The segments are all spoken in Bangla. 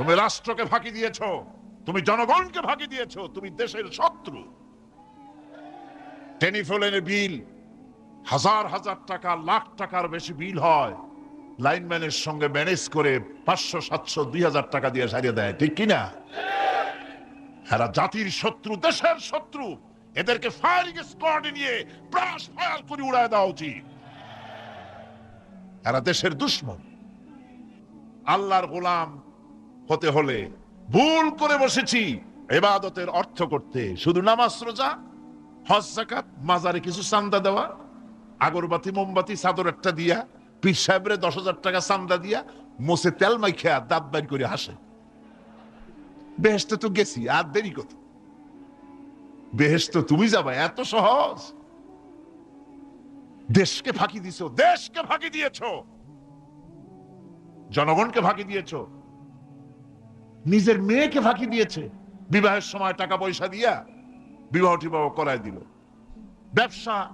তুমি রাষ্ট্রকে ফাঁকি দিয়েছ, তুমি জনগণকে ফাঁকি দিয়েছ, তুমি দেশের শত্রু। টেলিফোনের বিল, হাজার হাজার টাকা, লাখ টাকার বেশি বিল হয়। লাইনম্যানের সঙ্গে ম্যানেজ করে পাঁচশো, সাতশো, দুই হাজার টাকা দিয়ে সারিয়ে দেয়, ঠিক কিনা? এরা জাতির শত্রু, দেশের শত্রু। এদেরকে ফায়ারিং স্কোয়াডে নিয়ে ব্রাশ ফায়ার করে উড়ায় দেওয়া উচিত। এরা দেশের দুশ্মন। আল্লাহর গোলাম হতে হলে ভুল করে বসেছি। এবাদতের অর্থ করতে শুধু নামাজ, রোজা, হজ জাকাত মাজারে কিছু চান্দা দেওয়া, আগরবাতি, মোমবাতি, চাদর একটা দিয়া, পীর সাহেবরে দশ হাজার টাকা চান্দা দিয়া মোসে তেল মাইখা দাঁত বাইর করে হাসে। বেহেস্তে তো গেছি, আর দেরি কত? বেহেস্ত তুমি যাবা, এত সহজ। দেশকে ফাঁকি দিছো, দেশকে ফাঁকি দিয়েছ। জনগণকে ফাঁকি দিয়েছ। নিজের মেয়েকে ফাঁকি দিয়েছে। বিবাহের সময় টাকা পয়সা দিয়া বিবাহ টিবাহ করায় দিল। ব্যবসা,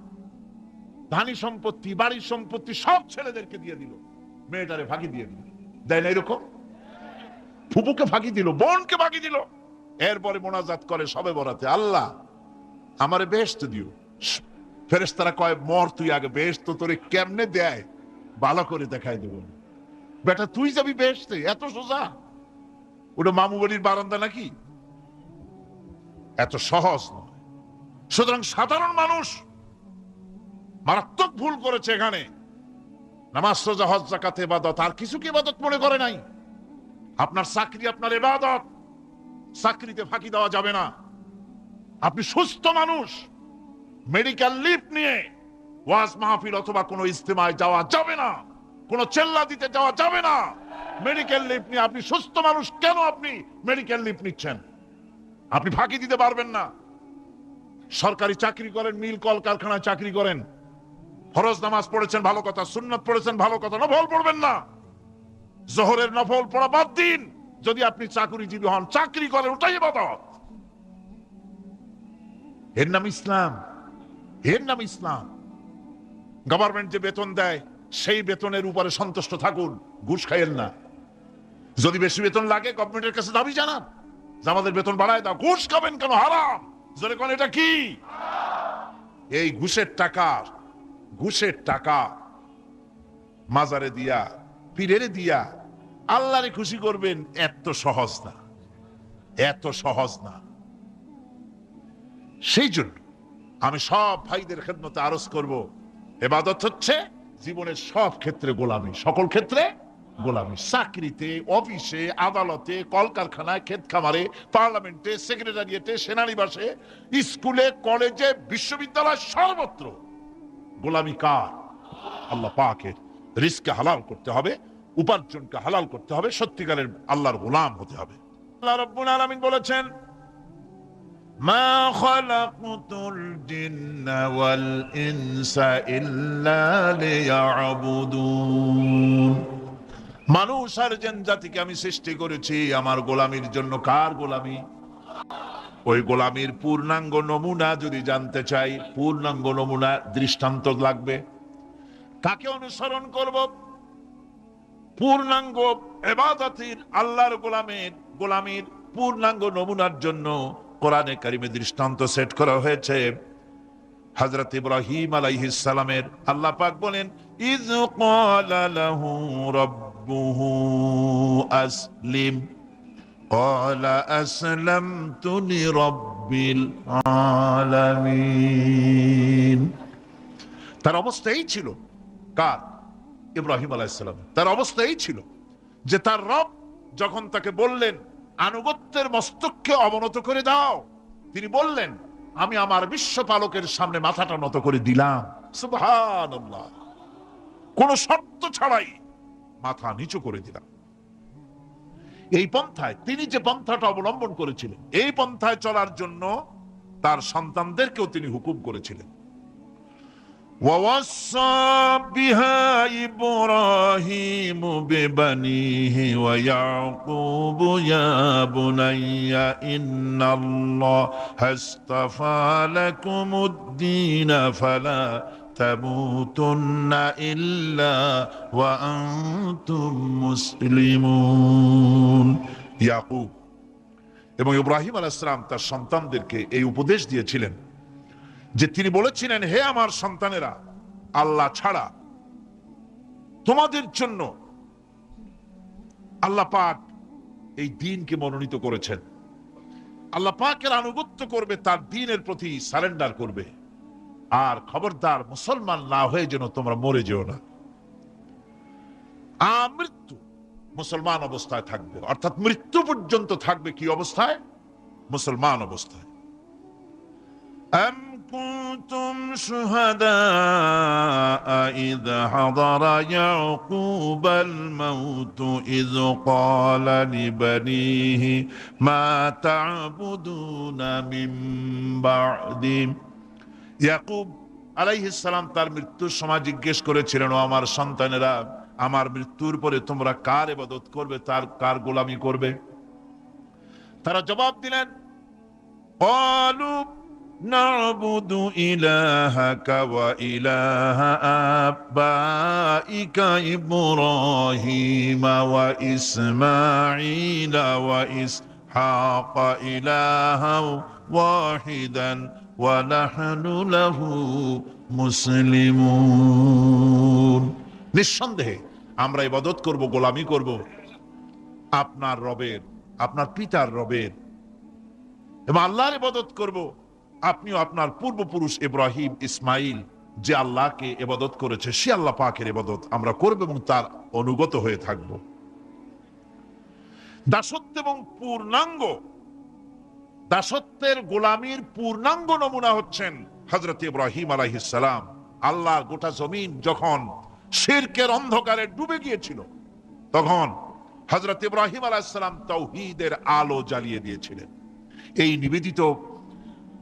ধানি সম্পত্তি, বাড়ির সম্পত্তি সব ছেলেদেরকে দিয়ে দিল। মেয়েটারে ফাঁকি দিয়ে দিল। দেয় না এরকম? ফুপুকে ফাঁকি দিল, বোনকে ফাঁকি দিল। এরপরে মোনাজাত করে সবে বরাতে। আল্লাহ, আমারে বেহেস্ত দিও। ফেরেস তারা কয়, মর তুই আগে বেহেস্ত তোরে কেমনে দেয়? ভালো করে দেখাই দেব। বেটা, তুই যাবি বেহেস্তে এত সোজা? ওটা মামু বাড়ির বারান্দা নাকি? এত সহজ নয়। সুতরাং সাধারণ মানুষ মারাত্মক ভুল করেছে এখানে। নামাজ হজ জাকাত এবাদত আর কিছু কি ইবাদত মনে করে নাই? আপনার চাকরি, আপনার এবাদত চাকরিতে ফাঁকি দেওয়া যাবে না। আপনি সুস্থ মানুষ। মেডিকেল লিভ নিয়ে ওয়াজ মাহফিল অথবা কোনো ইস্তেমায় যাওয়া যাবে না। কোনো চেল্লা দিতে যাওয়া যাবে না। মেডিকেল লিভ নিয়ে আপনি সুস্থ মানুষ কেন আপনি মেডিকেল লিভ নিচ্ছেন? আপনি ফাঁকি দিতে পারবেন না। সরকারি চাকরি করেন, মিল কল কারখানায় চাকরি করেন। ফরজ নামাজ পড়েছেন, ভালো কথা। সুন্নত পড়েছেন, ভালো কথা। নফল পড়বেন না। জোহরের নফল পড়া বাদ দিন। যদি আপনি চাকরিজীবী হন, চাকরি করেন, ওটাই ইবাদত এর নাম ইসলাম। এর নাম ইসলাম। গভর্নমেন্ট যে বেতন দেয়, সেই বেতনের উপরে সন্তুষ্ট থাকুন। ঘুষ খাইয়েন না। যদি বেশি বেতন লাগে গভর্নমেন্টের কাছে দাবি জানান। যে আমাদের বেতন বাড়ায় দাও। ঘুষ খাবেন কেন? হারাম। জোরে কোন, এটা কি? এই ঘুষের টাকা ঘুষের টাকা মাজারে দিয়া, পীরেরে দিয়া আল্লাহরে খুশি করবেন, এত সহজ না। এত সহজ না। সেই জন্য আমি সব ভাইদের খেদমতে আরজ করব। এবাদত হচ্ছে জীবনের সব ক্ষেত্রে গোলামি। সকল ক্ষেত্রে গোলামি চাকরিতে অফিসে আদালতে কলকারখানায় ক্ষেত খামারে পার্লামেন্টে সেক্রেটারিয়েটে সেনানিবাসে স্কুলে কলেজে বিশ্ববিদ্যালয় সর্বত্র গোলামি কার আল্লাহ পাকের রিস্ককে হালাল করতে হবে উপার্জনকে হালাল করতে হবে সত্যিকারের আল্লাহর গোলাম হতে হবে আল্লাহ রব্বুল আলামিন বলেছেন ما خلقت الجن والإنس إلا ليعبدون মানুষ আর জেন জাতিকে আমি সৃষ্টি করেছি, আমার গোলামির জন্য কার গোলামি? ওই গোলামির পূর্ণাঙ্গ নমুনা যদি জানতে চাই, পূর্ণাঙ্গ নমুনা দৃষ্টান্ত লাগবে। কাকে অনুসরণ করব। পূর্ণাঙ্গ এবাদতির আল্লাহর গোলামের, গোলামির পূর্ণাঙ্গ নমুনার জন্য কোরআনে কারিমে দৃষ্টান্ত সেট করা হয়েছে। হযরত ইব্রাহিম আলাইহিস সালামের আল্লাহ পাক বলেন ইজ ক্বালা লাহু রাব্বুহু আসলিম قال أسلمت لرب العالمين তার অবস্থা এই ছিল কার ইব্রাহিম আলাইসালাম তার অবস্থা এই ছিল যে তার রব যখন তাকে বললেন আনুগত্যের মস্তককে অবনত করে দাও তিনি বললেন আমি আমার বিশ্ব পালকের সামনে মাথাটা নত করে দিলাম। কোন শর্ত ছাড়াই মাথা নিচু করে দিলাম। এই পন্থায় তিনি যে পন্থাটা অবলম্বন করেছিলেন, এই পন্থায় চলার জন্য তার সন্তানদেরকেও তিনি হুকুম করেছিলেন। ووصى بها إبراهيم ببنيه ويعقوب يا بني إن الله اصطفى لكم الدين فلا تموتن إلا وأنتم مسلمون ইয়াকুব এবং ইব্রাহিম আলাইসালাম তার সন্তানদেরকে এই উপদেশ দিয়েছিলেন যে তিনি বলেছিলেন, হে আমার সন্তানেরা, আল্লাহ ছাড়া তোমাদের জন্য আল্লাহ পাক এই দিনকে মনোনীত করেছেন। আল্লাহ পাকের আনুগত্য করবে, তার দিনের প্রতি সারেন্ডার করবে। আর খবরদার মুসলমান না হয়ে যেন তোমরা মরে যেও না। আমৃত্যু মুসলমান অবস্থায় থাকবে। অর্থাৎ মৃত্যু পর্যন্ত থাকবে কি অবস্থায়? মুসলমান অবস্থায়। كنتم شهداء إذ حضر يعقوب الموت إذ قال لبنيه ما تعبدون من بعدي ইয়াকুব আলাইহিস সালাম তার মৃত্যুর সময় জিজ্ঞেস করেছিলেন ও আমার সন্তানেরা আমার মৃত্যুর পরে তোমরা কার ইবাদত করবে তার কার গোলামি করবে তারা জবাব দিলেন قالوا نعبد إلهك وإله آبائك إبراهيم وإسماعيل وإسحاق إلها واحدا ونحن له মুসলিমুন নিঃসন্দেহে আমরা ইবাদত করব গোলামি করব আপনার রবের আপনার পিতার রবের এবং আল্লাহর ইবাদত করব আপনিও আপনার পূর্বপুরুষ ইব্রাহিম ইসমাইল, যে আল্লাহকে ইবাদত করেছে, সে আল্লাহ পাকের ইবাদত আমরা করব এবং তার অনুগত হয়ে থাকব। দাসত্ব এবং পূর্ণাঙ্গ, দাসত্বের গোলামির পূর্ণাঙ্গ নমুনা হচ্ছেন হজরত ইব্রাহিম আলাইহিসালাম আল্লাহর গোটা জমিন যখন শিরকের অন্ধকারে ডুবে গিয়েছিল, তখন হজরত ইব্রাহিম আলাইসালাম তৌহিদের আলো জ্বালিয়ে দিয়েছিলেন। এই নিবেদিত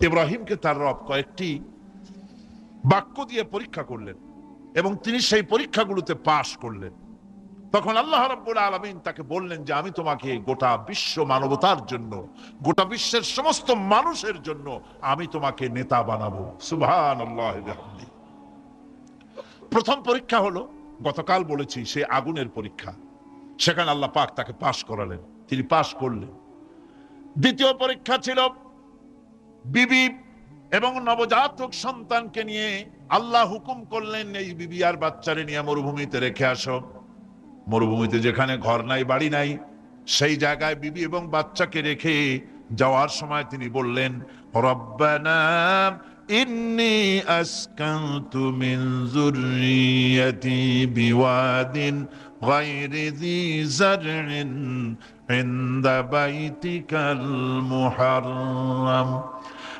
ইব্রাহিমকে তার রব কয়েকটি বাক্য দিয়ে পরীক্ষা করলেন এবং তিনি সেই পরীক্ষাগুলোতে পাশ করলেন। তখন আল্লাহ রাব্বুল আলমিন তাকে বললেন যে, আমি তোমাকে গোটা বিশ্ব মানবতার জন্য, গোটা বিশ্বের সমস্ত মানুষের জন্য আমি তোমাকে নেতা বানাবো। বিহামদিহি। প্রথম পরীক্ষা হলো, গতকাল বলেছি, সে আগুনের পরীক্ষা। সেখানে আল্লাহ পাক তাকে পাশ করালেন। তিনি পাশ করলেন। দ্বিতীয় পরীক্ষা ছিল বিবি এবং নবজাতক সন্তানকে নিয়ে আল্লাহ হুকুম করলেন, এই বিবি আর বাচ্চারে নিয়ে মরুভূমিতে রেখে আসো। মরুভূমিতে যেখানে ঘর নাই, বাড়ি নাই, সেই জায়গায় বিবি এবং বাচ্চাকে রেখে যাওয়ার সময় তিনি বললেন, রব্বানা ইন্নি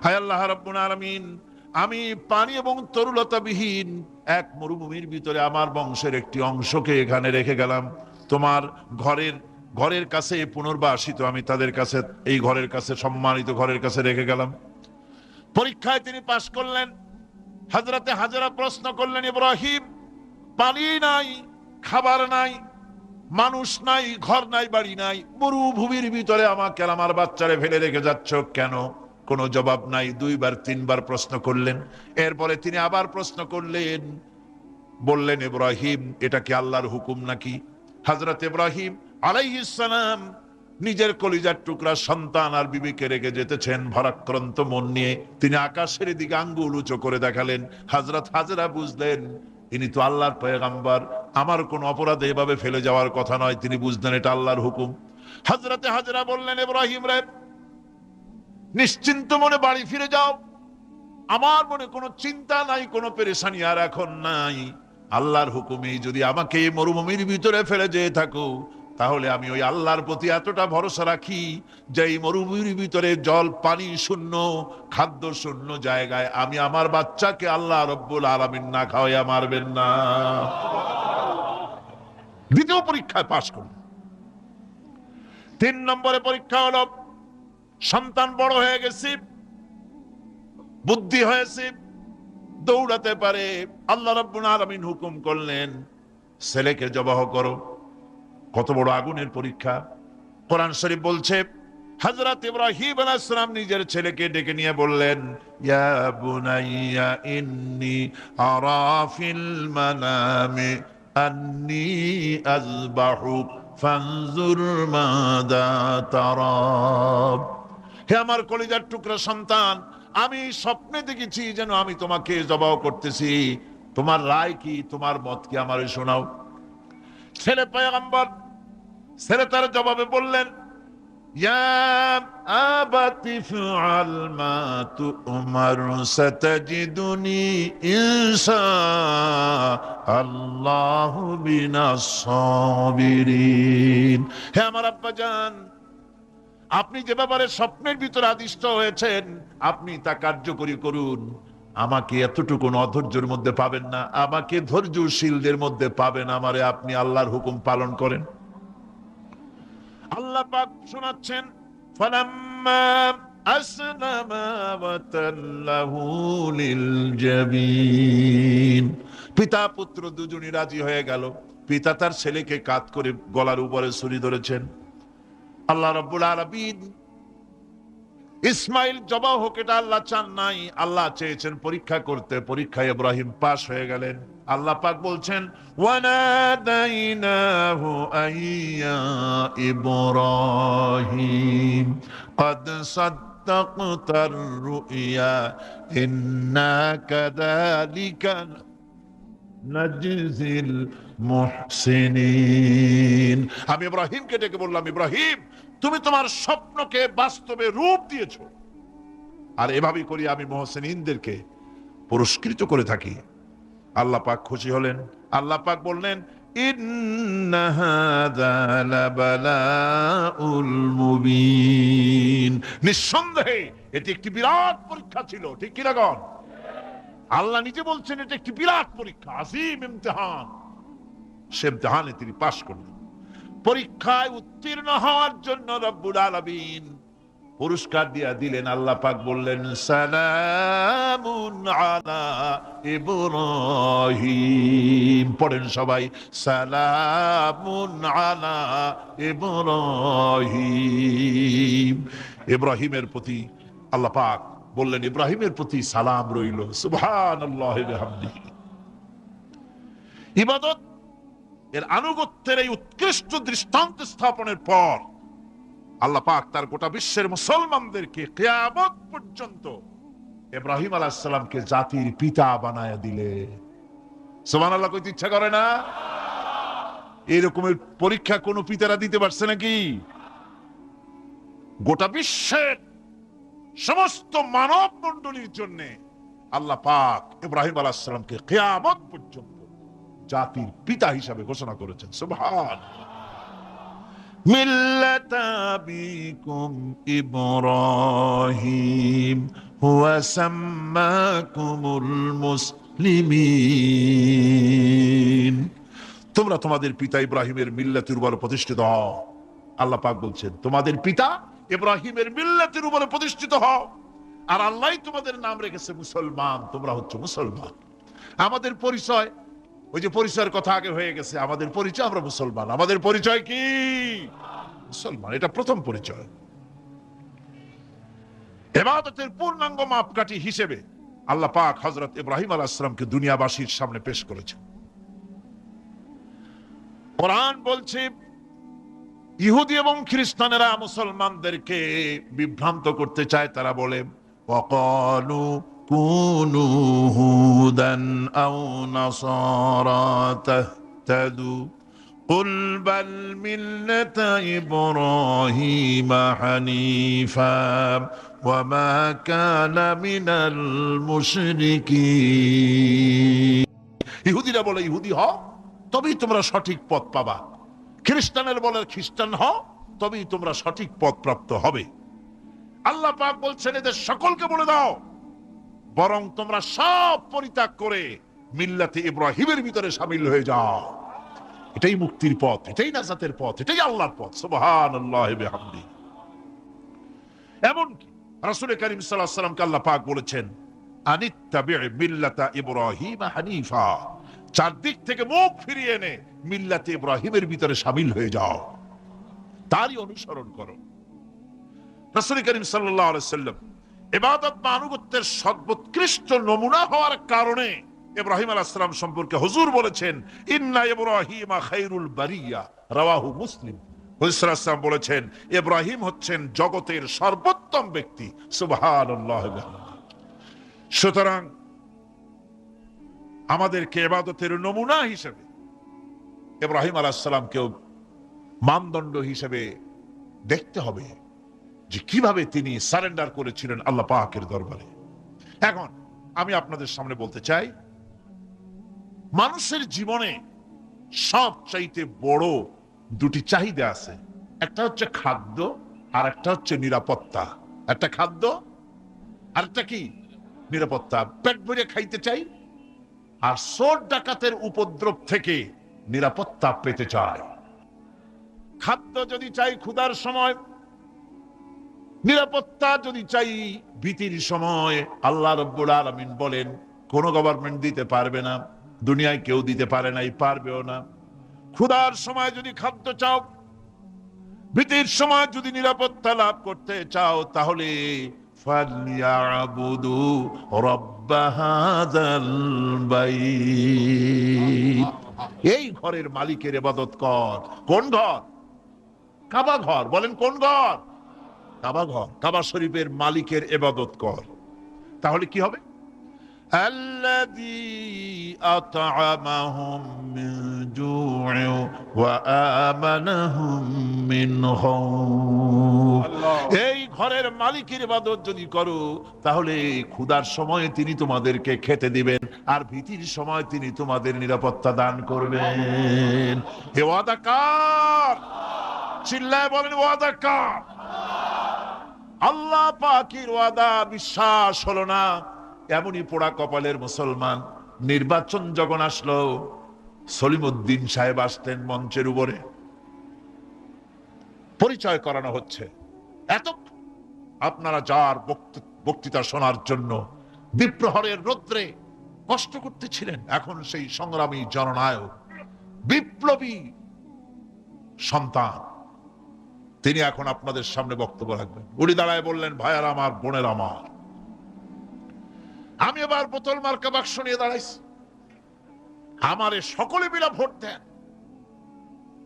হায় আল্লাহ আলামিন, আমি পানি এবং তরুলতাবিহীন এক মরুভূমির ভিতরে আমার বংশের একটি অংশকে এখানে রেখে গেলাম। তোমার ঘরের ঘরের কাছে পুনর্বাসিত আমি তাদের কাছে, এই ঘরের কাছে, সম্মানিত ঘরের কাছে রেখে গেলাম। পরীক্ষায় তিনি পাশ করলেন। হাজরাতে হাজারা প্রশ্ন করলেন, ইব্রাহিম, পানি নাই, খাবার নাই, মানুষ নাই, ঘর নাই, বাড়ি নাই, মরুভূমির ভিতরে আমাকে আমার বাচ্চারে ফেলে রেখে যাচ্ছ কেন? কোনো জবাব নাই, দুইবার, তিনবার প্রশ্ন করলেন। এরপরে তিনি আবার প্রশ্ন করলেন, বললেন, ইব্রাহিম, এটা কি আল্লাহর হুকুম নাকি? হজরত ইব্রাহিম আলাইহিসসালাম নিজের কলিজার টুকরা সন্তান আর বিবিকে রেখে যেতেছেন ভরাক্রান্ত মন নিয়ে। তিনি আকাশের দিকে আঙ্গুল উঁচু করে দেখালেন। হজরত হাজরা বুঝলেন, ইনি তো আল্লাহর পয়গাম্বার। আমার কোন অপরাধে এভাবে ফেলে যাওয়ার কথা নয়। তিনি বুঝলেন এটা আল্লাহর হুকুম। হজরতে হাজরা বললেন, ইব্রাহিম রে নিশ্চিন্ত মনে বাড়ি ফিরে যাও। আমার মনে কোনো চিন্তা নাই, কোনো পেরেশানি আর এখন নাই। আল্লাহর হুকুমে যদি আমাকে মরুভূমির ভিতরে ফেলে যেয়ে থাকো, তাহলে আমি ওই আল্লাহর প্রতি এতটা ভরসা রাখি যে এই মরুভূমির ভিতরে জল, পানি শূন্য, খাদ্য শূন্য জায়গায় আমি আমার বাচ্চাকে আল্লাহ রব্বুল আলামিন না খাওয়াইয়া মারবেন না। দ্বিতীয় পরীক্ষায় পাশ করল তিন নম্বরে পরীক্ষা হলো সন্তান বড় হয়ে গেছে, বুদ্ধি হয়েছে, দৌড়াতে পারে। আল্লাহ রাব্বুল আলামিন হুকুম করলেন, ছেলেকে জবাহ করো। কত বড় আগুনের পরীক্ষা। কোরআন শরীফ বলছে, হযরত ইব্রাহিম আলাইহিস সালাম নিজের ছেলেকে ডেকে নিয়ে বললেন, ইয়া বুনাইয়া ইন্নী আরা ফিল মানামি আন্নী আযবাহুক ফানজুর মাদা তারা হে আমার কলিজার টুকরা সন্তান, আমি স্বপ্নে দেখেছি যেন আমি তোমাকে জবাব করতেছি। তোমার রায় কি, তোমার মত কি আমার শোনাও। ছেলে পয়গম্বর, ছেলে তার জবাবে বললেন, ইয়া আবাতি ফআল আপনি যে ব্যাপারে স্বপ্নের ভিতরে আদিষ্ট হয়েছেন, আপনি তা কার্যকরী করুন। আমাকে এতটুকু অধৈর্যের মধ্যে পাবেন না। আমাকে ধৈর্যশীলদের মধ্যে পাবেন আমারে আপনি আল্লাহর হুকুম পালন করেন। আল্লাহ পাক শোনাচ্ছেন পিতা পুত্র দুজনই রাজি হয়ে গেল। পিতা তার ছেলেকে কাত করে গলার উপরে ছুরি ধরেছেন। আল্লাহ রব্বুল আলমিন ইসমাইল জবা হোক এটা আল্লাহ চান নাই, আল্লাহ চেয়েছেন পরীক্ষা করতে, পরীক্ষায় ইব্রাহিম পাশ হয়ে গেলেন। আল্লাহ পাক বলছেন ইব্রাহিম, কদ সাদ্দাকতার রুইয়া, ইন্না কাদালিকা নাজিল মুহসিনিন। আমি ইব্রাহিমকে ডেকে বললাম, ইব্রাহিম তুমি তোমার স্বপ্নকে বাস্তবে রূপ দিয়েছ। আর এভাবেই করি আমি মোহসিনদেরকে পুরস্কৃত করে থাকি। আল্লাহ পাক খুশি হলেন। আল্লাহ পাক বললেন নিঃসন্দেহে এটি একটি বিরাট পরীক্ষা ছিল, ঠিক কি লাগন আল্লাহ নিজে বলছেন, এটা একটি বিরাট পরীক্ষা, আজিম ইমতিহান। সে ইমতিহানে তিনি পাশ করলেন। পরীক্ষায় উত্তীর্ণ হওয়ার জন্য রব্বুল আলামিন পুরস্কার দিয়া দিলেন। আল্লাহ পাক বললেন, সালামুন পড়েন সবাই, সালামুন ইব্রাহিমের প্রতি আল্লাহ পাক বললেন, ইব্রাহিমের প্রতি সালাম রইল। সুবহানাল্লাহ ইবাদত এর আনুগত্যের এই উৎকৃষ্ট দৃষ্টান্ত স্থাপনের পর আল্লাহ পাক তার গোটা বিশ্বের মুসলমানদেরকে কিয়ামত পর্যন্ত ইব্রাহিম আলাইহিসসালামকে জাতির পিতা বানায় দিলে। সুবহানাল্লাহ, কইতে ইচ্ছা করে না? এরকমের পরীক্ষা কোন পিতারা দিতে পারছে নাকি? গোটা বিশ্বের সমস্ত মানব মণ্ডলীর জন্য আল্লাহ পাক ইব্রাহিম আলাইহিসসালামকে কিয়ামত পর্যন্ত জাতির পিতা হিসাবে ঘোষণা করেছেন। সুবহান তোমরা তোমাদের পিতা ইব্রাহিমের মিল্লাতের উপর প্রতিষ্ঠিত হও। আল্লাহ পাক বলছেন, তোমাদের পিতা ইব্রাহিমের মিল্লাতের উপরে প্রতিষ্ঠিত হও। আর আল্লাহ তোমাদের নাম রেখেছে মুসলমান, তোমরা হচ্ছে মুসলমান। আমাদের পরিচয় ওই যে পরিচয়ের কথা আগে হয়ে গেছে, আমাদের পরিচয়, আমরা মুসলমান। আমাদের পরিচয় কি? মুসলমান, এটা প্রথম পরিচয়। এবাদতের পূর্ণাঙ্গ মাপকাঠি হিসেবে আল্লাহ পাক হজরত ইব্রাহিম আলাহামকে দুনিয়াবাসীর সামনে পেশ করেছে কোরআন বলছে, ইহুদি এবং খ্রিস্টানেরা মুসলমানদেরকে বিভ্রান্ত করতে চায়, তারা বলে كونوا هودا أو نصارى تهتدوا قل بل ملة إبراهيم حنيفا وما كان من المشركين ইহুদিরা বলে ইহুদি হ তবেই তোমরা সঠিক পথ পাবা খ্রিস্টানের বলে খ্রিস্টান হ তবেই তোমরা সঠিক পথ প্রাপ্ত হবে আল্লাহ পাক বলছেন এদের সকলকে বলে দাও বরং তোমরা সব পরিত্যাগ করে মিল্লাতে ইব্রাহিমের ভিতরে সামিল হয়ে যাও। এটাই মুক্তির পথ, এটাই নাজাতের পথ, এটাই আল্লাহর পথ। সুবহানাল্লাহি বিহামদি। এমনকি রাসূল করিম আলাইহি সাল্লামকে আল্লাহ পাক বলেছেন, আনিত্তাবি' হানিফা। চারদিক থেকে মুখ ফিরিয়ে এনে মিল্লাতে ইব্রাহিমের ভিতরে শামিল হয়ে যাও। তারই অনুসরণ করো। রাসূল করিম সাল্লাল্লাহু আলাইহি সাল্লাম ইবাদত বা আনুগত্যের সর্বোৎকৃষ্ট নমুনা হওয়ার কারণে ইব্রাহিম সালাম সম্পর্কে হুজুর বলেছেন, ইন্না ইব্রাহিমা খায়রুল বারিয়া রাওয়াহু মুসলিম। হুজুরাম বলেছেন, ইব্রাহিম হচ্ছেন জগতের সর্বোত্তম ব্যক্তি সুবহানাল্লাহ। সুতরাং আমাদেরকে এবাদতের নমুনা হিসেবে আলাইহিস সালামকেও মানদণ্ড হিসেবে দেখতে হবে। যে কীভাবে তিনি সারেন্ডার করেছিলেন আল্লাহ পাকের দরবারে। এখন আমি আপনাদের সামনে বলতে চাই, মানুষের জীবনে সব চাইতে বড় দুটি চাহিদা আছে। একটা হচ্ছে খাদ্য আর একটা হচ্ছে নিরাপত্তা। একটা খাদ্য আর একটা কি? নিরাপত্তা। পেট ভরে খাইতে চাই আর সোর ডাকাতের উপদ্রব থেকে নিরাপত্তা পেতে চায় খাদ্য যদি চাই ক্ষুধার সময় নিরাপত্তা যদি চাই ভীতির সময়, আল্লাহ রব্বুল আলামিন বলেন, কোন গভর্নমেন্ট দিতে পারবে না, দুনিয়ায় কেউ দিতে পারে নাই পারবেও না। ক্ষুধার সময় যদি খাদ্য চাও, ভীতির সময় যদি নিরাপত্তা লাভ করতে চাও, তাহলে এই ঘরের মালিকের এবাদত কর। কোন ঘর? কাবা ঘর। বলেন কোন ঘর? কাবা ঘর কাবা শরীফের মালিকের এবাদত কর। তাহলে কি হবে? এই ঘরের মালিকের বাদত যদি করো তাহলে ক্ষুদার সময়ে তিনি তোমাদেরকে খেতে দিবেন আর ভীতির সময় তিনি তোমাদের নিরাপত্তা দান করবেন। হে ওয়াদাকার চিল্লায় বলেন ওয়াদাকার আল্লাহ পাকির ওয়াদা, বিশ্বাস হলো না। এমনই পোড়া কপালের মুসলমান। নির্বাচন যখন আসলো, সলিমুদ্দিন সাহেব আসতেন মঞ্চের উপরে। পরিচয় করানো হচ্ছে। এত আপনারা যার বক্ত- বক্তৃতা শোনার জন্য বিপ্রহরের রৌদ্রে কষ্ট করতেছিলেন, এখন সেই সংগ্রামী জননায়ক, বিপ্লবী সন্তান। তিনি এখন আপনাদের সামনে বক্তব্য রাখবেন। উনি দাঁড়ায় বললেন, ভাইয়ার আমার, বোনের আমার। আমি এবার বোতল মার্কা বাক্স নিয়ে দাঁড়াইছি। আমারে সকলে মিলে ভোট দেন।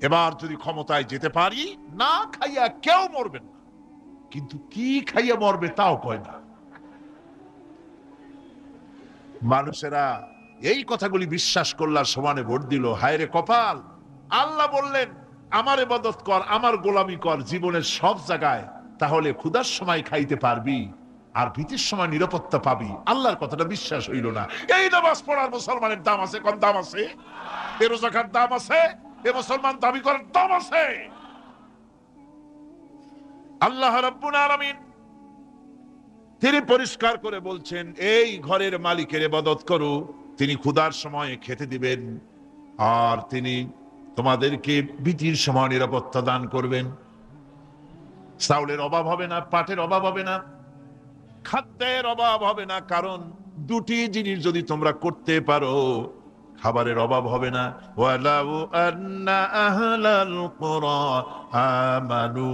এবার যদি ক্ষমতায় যেতে পারি, না খাইয়া কেউ মরবেন না। কিন্তু কি খাইয়া মরবে তাও কয় না। মানুষেরা এই কথাগুলি বিশ্বাস করলার সমানে ভোট দিল। হায়রে কপাল! আল্লাহ বললেন আমার এবাদত কর, আমার গোলামি কর জীবনের সব জায়গায়, তাহলে ক্ষুধার সময় খাইতে পারবি আর ভীতির সময় নিরাপত্তা পাবি। আল্লাহর কথাটা বিশ্বাস হইল না। এই নামাজ পড়ার মুসলমানের দাম আছে, কম দাম আছে? এ দাম আছে? এ মুসলমান দাবি করার দাম আছে? আল্লাহ রাব্বুল তিনি পরিষ্কার করে বলছেন, এই ঘরের মালিকের ইবাদত করো, তিনি ক্ষুধার সময় খেতে দিবেন। আর তিনি তোমাদেরকে ভীতির সময় নিরাপত্তা দান করবেন। চাউলের অভাব হবে না, পাটের অভাব হবে না, খাদ্যের অভাব হবে না, কারণ দুটি জিনিস যদি তোমরা করতে পারো, খাবারের অভাব হবে না। আমানু